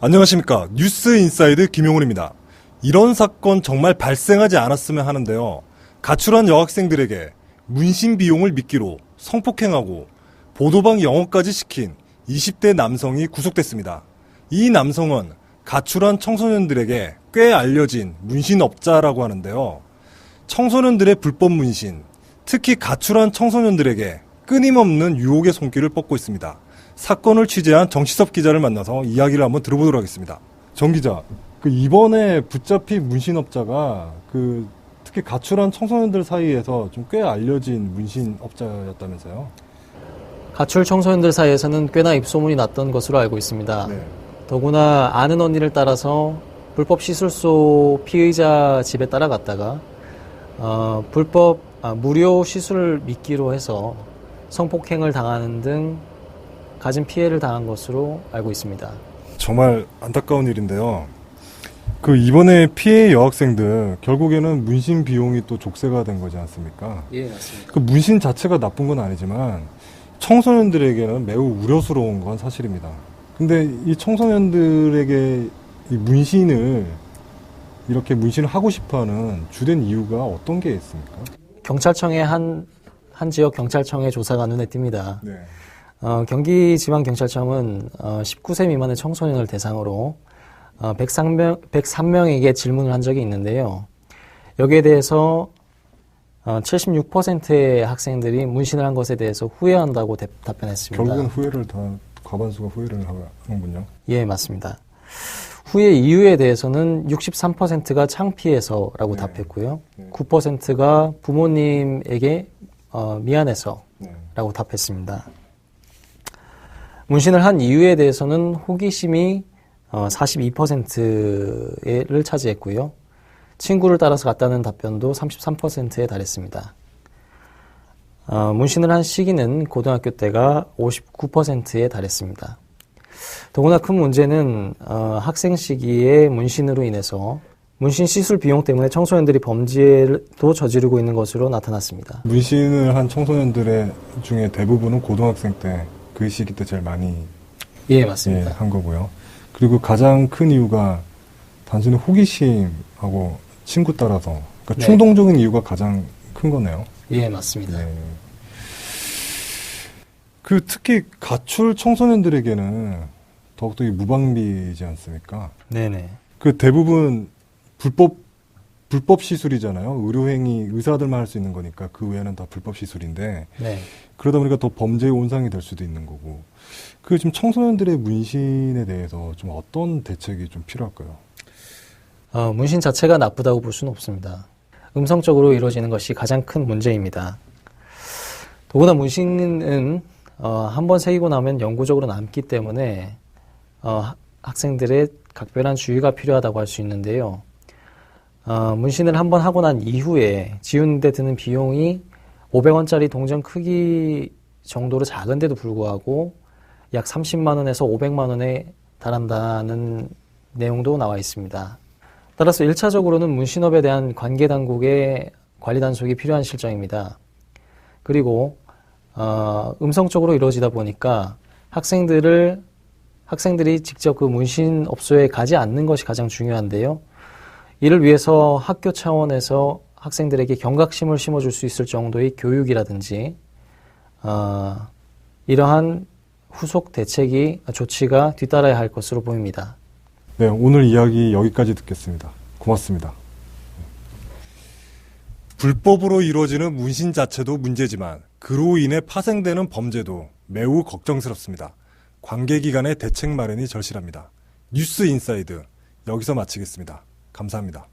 안녕하십니까. 뉴스 인사이드 김용훈입니다. 이런 사건 정말 발생하지 않았으면 하는데요. 가출한 여학생들에게 문신 비용을 미끼로 성폭행하고 보도방 영어까지 시킨 20대 남성이 구속됐습니다. 이 남성은 가출한 청소년들에게 꽤 알려진 문신업자라고 하는데요. 청소년들의 불법 문신, 특히 가출한 청소년들에게 끊임없는 유혹의 손길을 뻗고 있습니다. 사건을 취재한 정시섭 기자를 만나서 이야기를 한번 들어보도록 하겠습니다. 정 기자, 그 이번에 붙잡힌 문신업자가 그 특히 가출한 청소년들 사이에서 좀 꽤 알려진 문신업자였다면서요? 가출 청소년들 사이에서는 꽤나 입소문이 났던 것으로 알고 있습니다. 네. 더구나 아는 언니를 따라서 불법 시술소 피의자 집에 따라갔다가 어, 불법 아, 무료 시술을 미끼로 해서 성폭행을 당하는 등 가진 피해를 당한 것으로 알고 있습니다. 정말 안타까운 일인데요. 그 이번에 피해 여학생들 결국에는 문신 비용이 또 족쇄가 된 거지 않습니까? 예, 맞습니다. 그 문신 자체가 나쁜 건 아니지만 청소년들에게는 매우 우려스러운 건 사실입니다. 근데 이 청소년들에게 이 문신을 이렇게 문신을 하고 싶어하는 주된 이유가 어떤 게 있습니까? 경찰청의 한, 한 지역 경찰청의 조사가 눈에 띕니다. 네. 어, 경기지방경찰청은 어, 19세 미만의 청소년을 대상으로 어, 103명, 103명에게 질문을 한 적이 있는데요. 여기에 대해서 어, 76%의 학생들이 문신을 한 것에 대해서 후회한다고 대- 답변했습니다. 결국은 후회를 다 과반수가 후회를 하는군요. 예, 맞습니다. 후회 이유에 대해서는 63%가 창피해서라고 네. 답했고요. 네. 9%가 부모님에게 어, 미안해서라고 네. 답했습니다. 문신을 한 이유에 대해서는 호기심이 어, 42%를 차지했고요. 친구를 따라서 갔다는 답변도 33%에 달했습니다. 어, 문신을 한 시기는 고등학교 때가 59%에 달했습니다. 더구나 큰 문제는 어, 학생 시기에 문신으로 인해서 문신 시술 비용 때문에 청소년들이 범죄도 저지르고 있는 것으로 나타났습니다. 문신을 한 청소년들의 중에 대부분은 고등학생 때 그 시기 때 제일 많이 예, 예, 맞습니다. 한 거고요. 그리고 가장 큰 이유가 단순히 호기심하고 친구 따라서 그러니까 네. 충동적인 이유가 가장 큰 거네요. 예, 맞습니다. 네. 그 특히 가출 청소년들에게는 더욱더 이 무방비지 않습니까? 네네. 그 대부분 불법 불법 시술이잖아요. 의료행위 의사들만 할 수 있는 거니까 그 외에는 다 불법 시술인데 네. 그러다 보니까 더 범죄의 온상이 될 수도 있는 거고. 그 지금 청소년들의 문신에 대해서 좀 어떤 대책이 좀 필요할까요? 어, 문신 자체가 나쁘다고 볼 수는 없습니다. 음성적으로 이루어지는 것이 가장 큰 문제입니다. 더구나 문신은 어, 한 번 새기고 나면 영구적으로 남기 때문에 어, 학- 학생들의 각별한 주의가 필요하다고 할 수 있는데요. 어, 문신을 한번 하고 난 이후에 지우는데 드는 비용이 500원짜리 동전 크기 정도로 작은데도 불구하고 약 30만 원에서 500만 원에 달한다는 내용도 나와 있습니다. 따라서 1차적으로는 문신업에 대한 관계 당국의 관리 단속이 필요한 실정입니다. 그리고 어, 음성적으로 이루어지다 보니까 학생들을 학생들이 직접 그 문신 업소에 가지 않는 것이 가장 중요한데요. 이를 위해서 학교 차원에서 학생들에게 경각심을 심어줄 수 있을 정도의 교육이라든지 어, 이러한 후속 대책이 조치가 뒤따라야 할 것으로 보입니다. 네, 오늘 이야기 여기까지 듣겠습니다. 고맙습니다. 불법으로 이루어지는 문신 자체도 문제지만 그로 인해 파생되는 범죄도 매우 걱정스럽습니다. 관계기관의 대책 마련이 절실합니다. 뉴스 인사이드 여기서 마치겠습니다. 감사합니다.